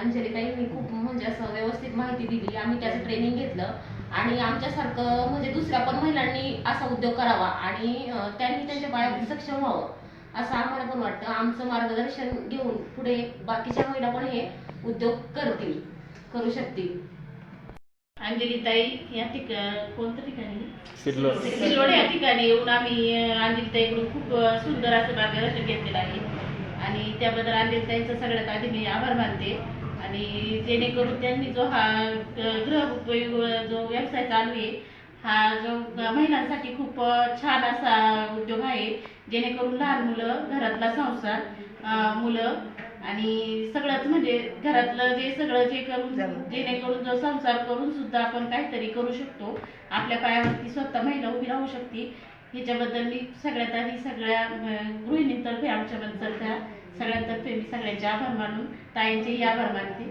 अंजलीताईंनी खूप म्हणजे असं व्यवस्थित माहिती दिली. आम्ही त्याचं ट्रेनिंग घेतलं. आणि आमच्यासारखं म्हणजे दुसऱ्या पण महिलांनी असा उद्योग करावा आणि त्यांनी त्यांच्या पायावर सक्षम व्हावं असं आम्हाला पण वाटतं. आमचं मार्गदर्शन घेऊन पुढे बाकीच्या महिला पण हे उद्योग करतील करू शकतील. अंजलीताई या ठिका कोणत्या ठिकाणी? सिल्लोड. या ठिकाणी येऊन आम्ही अंजलीताईकडून खूप सुंदर असं मार्गदर्शन घेतलेलं आहे. आणि त्याबद्दल अंजलीताईंचं सगळ्यात आधी मी आभार मानते. आणि जेणेकरून त्यांनी जो हा अं, गृह उपयोग जो व्यवसाय चालू आहे हा जो महिलांसाठी खूप छान असा उद्योग आहे जेणेकरून लहान मुलं घरातला संसार मुलं आणि सगळंच म्हणजे घरातलं जे सगळं जे करून जेणेकरून जो संसार करून सुद्धा आपण काहीतरी करू शकतो. आपल्या पायावरती स्वतः महिला उभी राहू शकते. ह्याच्याबद्दल मी सगळ्यात आधी सगळ्या गृहिणींतर्फे आमच्याबद्दल सगळ्यांचा सगळ्यांतर्फे मी सगळ्यांचे आभार मानून ताईंचेही आभार मानते.